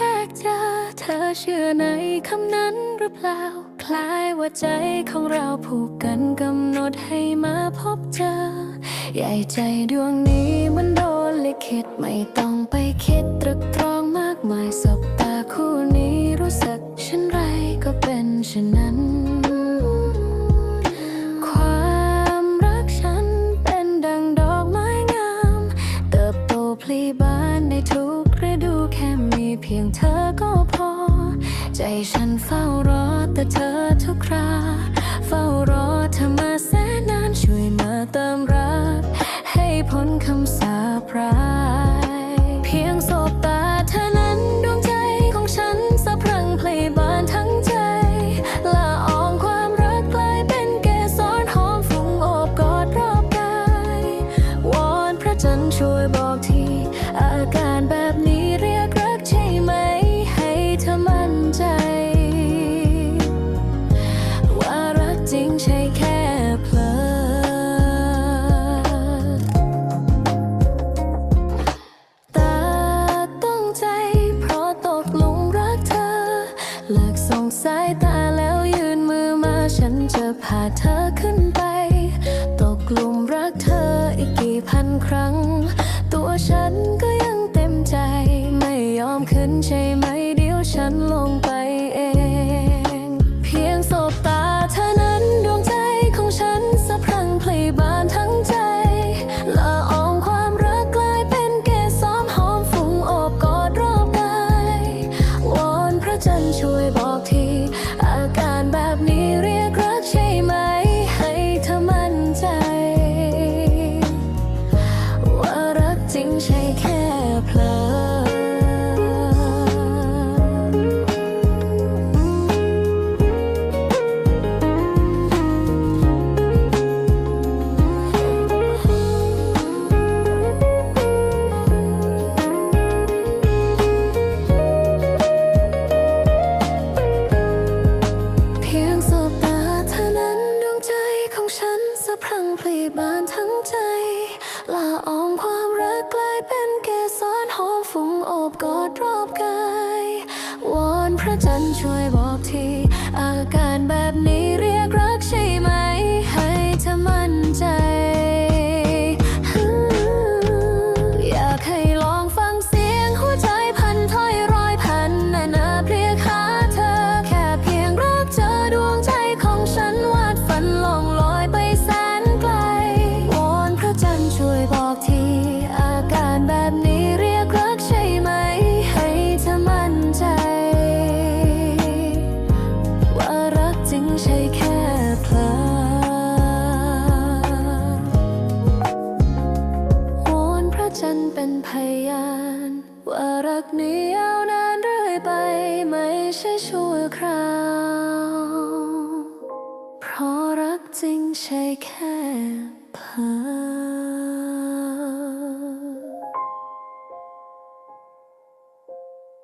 เธอเชื่อในคำนั้นหรือเปล่า คล้ายว่าใจของเราผูกกันกำหนดให้มาพบเจอ ใหญ่ใจดวงนี้มันโดนลิขิตไม่ต้องไปคิดตรึกตรองมากมายสบตาคู่นี้รู้สึกเช่นไรก็เป็นเช่นนั้นความรักฉันเป็นดังดอกไม้งามเติบโตพลีบานในทุก ฤดูแค่มีเพียงเธอก็พอ ใจฉันเฝ้ารอแต่เธอทุกครา เฝ้ารอเธอมาแสนนานช่วยมาเติมรัก ให้พ้นคำสาปร้ายเพียงสบตาเธอนั้นดวงใจของฉันสะพรั่งเพลบานทั้งใจละอองความรักกลายเป็นเกสรหอมฟุ้งโอบกอดรอบกายวอนพระจันทร์ช่วยบอกทีอาการแบบ รักจริงใช่แค่เพลอตาต้องใจ เพราะตกหลุมรักเธอ เลิกสงสายตาแล้วยืนมือมา ฉันจะพาเธอขึ้นไป ตกหลุมรักเธออีกกี่พันครั้ง บานทั้ง บกอดรอบกายวอนพระจันทร์ช่วยบอกทีอาการแบบนี้เรียกรักใช่ไหม ให้เธอมั่นใจ อยากให้ลองฟังเสียงหัวใจพันถ้อยร้อยพันนานาเพลียขาเธอ แค่เพียงรักเจอดวงใจของฉันวาดฝันล่องลอยไปแสนไกลวอนพระจันทร์ช่วยบอกที นี้ยาวนานเรื่อยไป ไม่ใช่ชั่วคราว เพราะรักจริงใช่แค่เพ้อ